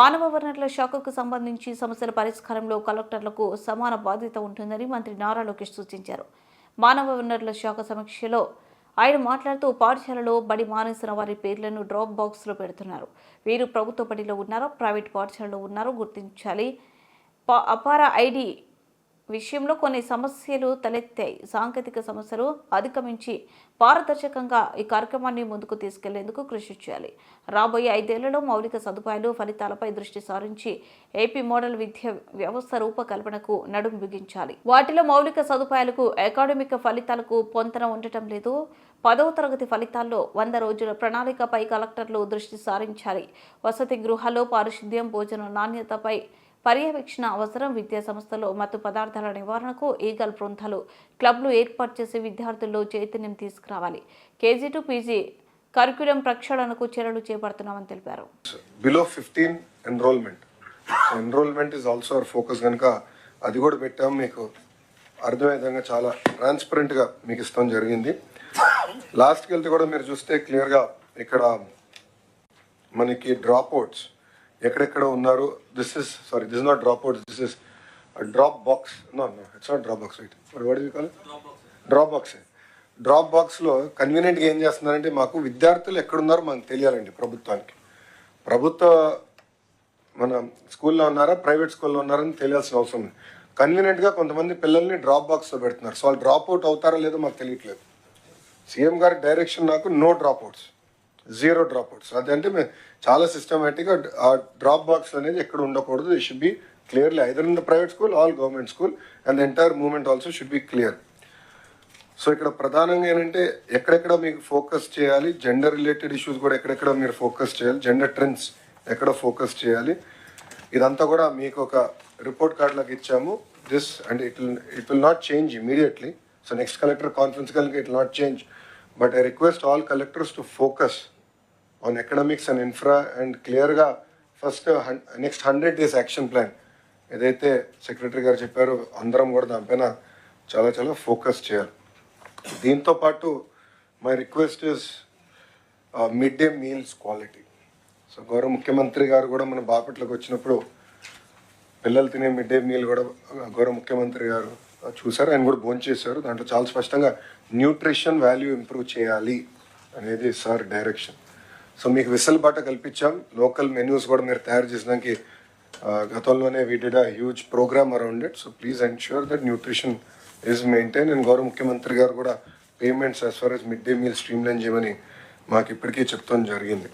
మానవ వనరుల శాఖకు సంబంధించి సమస్యల పరిష్కారంలో కలెక్టర్లకు సమాన బాధ్యత ఉంటుందని మంత్రి నారా లోకేష్ సూచించారు. మానవ వనరుల శాఖ సమీక్షలో ఆయన మాట్లాడుతూ పాఠశాలలో బడి మానేసిన వారి పేర్లను డ్రాప్ బాక్స్లో పెడుతున్నారు. వీరు ప్రభుత్వ బడిలో ఉన్నారో ప్రైవేట్ పాఠశాలలో ఉన్నారో గుర్తించాలి. ప- అపార ఐడి విషయంలో కొన్ని సమస్యలు తలెత్తాయి. సాంకేతిక సమస్యలు అధిగమించి పారదర్శకంగా ఈ కార్యక్రమాన్ని ముందుకు తీసుకెళ్ళేందుకు కృషి చేయాలి. రాబోయే ఐదేళ్ళలో మౌలిక సదుపాయాలు ఫలితాలపై దృష్టి సారించి ఏపీ మోడల్ విద్య వ్యవస్థ రూపకల్పనకు నడుం బిగించాలి. వాటిలో మౌలిక సదుపాయాలకు అకాడమిక్ ఫలితాలకు పొంతన ఉండటం లేదు. పదవ తరగతి ఫలితాల్లో వంద రోజుల ప్రణాళికపై కలెక్టర్లు దృష్టి సారించాలి. వసతి గృహాల్లో పారిశుద్ధ్యం భోజన నాణ్యతపై పర్యవేక్షణ అవసరం విద్యా సంస్థలో మత్తు పదార్థాల నివారణకు ఈగల్ బృందాలు క్లబ్లు ఏర్పాటు చేసి విద్యార్థుల్లో చైతన్యం తీసుకురావాలి. కేజీ టు పీజీ కరికులం ప్రక్షాళనకు చర్యలు చేపడుతున్నామని తెలిపారు. Below fifteen enrolment enrolment is also our focus కనుక అది కూడా పెట్టాము మీకు అర్థమయ్యే విధంగా చాలా ట్రాన్స్పరెంట్గా మీకు ఇస్తాం జరిగింది. లాస్ట్కి వెళ్తే కూడా మీరు చూస్తే క్లియర్గా ఇక్కడ మనకి డ్రాప్ అవుట్స్ ఎక్కడెక్కడ ఉన్నారు? This is sorry this not drop outs this is drop box no no it's not drop box right what is call drop box drop బాక్స్లో కన్వీనియంట్గా ఏం చేస్తున్నారంటే మాకు విద్యార్థులు ఎక్కడున్నారో మనకు తెలియాలండి ప్రభుత్వానికి. ప్రభుత్వ మన స్కూల్లో ఉన్నారా ప్రైవేట్ స్కూల్లో ఉన్నారని తెలియాల్సిన అవసరం ఉంది కన్వీనియంట్గా కొంతమంది పిల్లల్ని డ్రాప్ బాక్స్లో పెడుతున్నారు. సో వాళ్ళు డ్రాప్ అవుట్ అవుతారో లేదో మాకు తెలియట్లేదు. సీఎం గారి డైరెక్షన్ నాకు no drop outs zero drop outs అదంటే మేము చాలా సిస్టమేటిక్గా ఆ డ్రాప్ బాక్స్ అనేది ఎక్కడ ఉండకూడదు. It should be clearly either in the private school all government school and entire movement also should be clear so ఇక్కడ ప్రధానంగా ఏంటంటే ఎక్కడెక్కడ మీకు ఫోకస్ చేయాలి జెండర్ రిలేటెడ్ ఇష్యూస్ కూడా ఎక్కడెక్కడ మీరు ఫోకస్ చేయాలి జెండర్ ట్రెండ్స్ ఎక్కడ ఫోకస్ చేయాలి ఇదంతా కూడా మీకు ఒక రిపోర్ట్ కార్డ్ లాగా ఇచ్చాము. This and it will it will not change immediately so next collector conference కనుక it not change but I request all collectors to focus on economics and infra and క్లియర్గా first next hundred days action plan ఏదైతే secretary గారు చెప్పారో అందరం కూడా దానిపైన చాలా చాలా ఫోకస్ చేయాలి. దీంతో పాటు my request is mid day meals quality so గౌరవ ముఖ్యమంత్రి గారు కూడా మన బాపట్లకు వచ్చినప్పుడు పిల్లలు తినే మిడ్ డే మీల్ కూడా uh, గౌరవ ముఖ్యమంత్రి గారు uh, చూసారు ఆయన కూడా భోజనం చేశారు. దాంట్లో చాలా స్పష్టంగా న్యూట్రిషన్ వాల్యూ ఇంప్రూవ్ చేయాలి అనేది సార్ డైరెక్షన్ సో మీకు వెసులుబాట కల్పించాం. లోకల్ మెన్యూస్ కూడా మీరు తయారు చేసినానికి గతంలోనే we did a huge programme around it so please ensure that nutrition is maintain and గౌరవ ముఖ్యమంత్రి గారు కూడా payments as far as mid day meal streamline చేయమని మాకు ఇప్పటికే చెప్తాం జరిగింది.